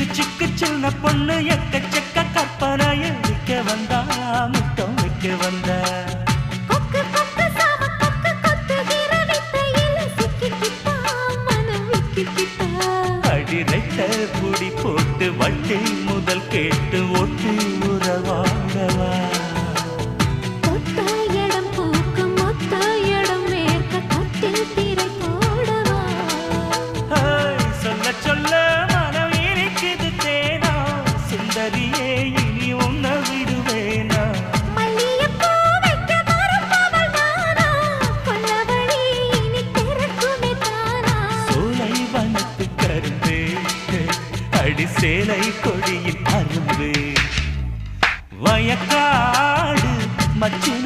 சிக்கு சிக்கு சின்ன பொண்ணு எக்கச்சக்க கற்பனைய விற்க வந்தா முத்தம் வைக்க வந்தா. அடிரைட்ட புடி போட்டு வட்டி சுந்தரியே இனி உன்னை விடுவேனா? சோலை வனத்து கரும்பு அடி சேலை கொடியில் அரும்பு. வயக்காடு மச்சின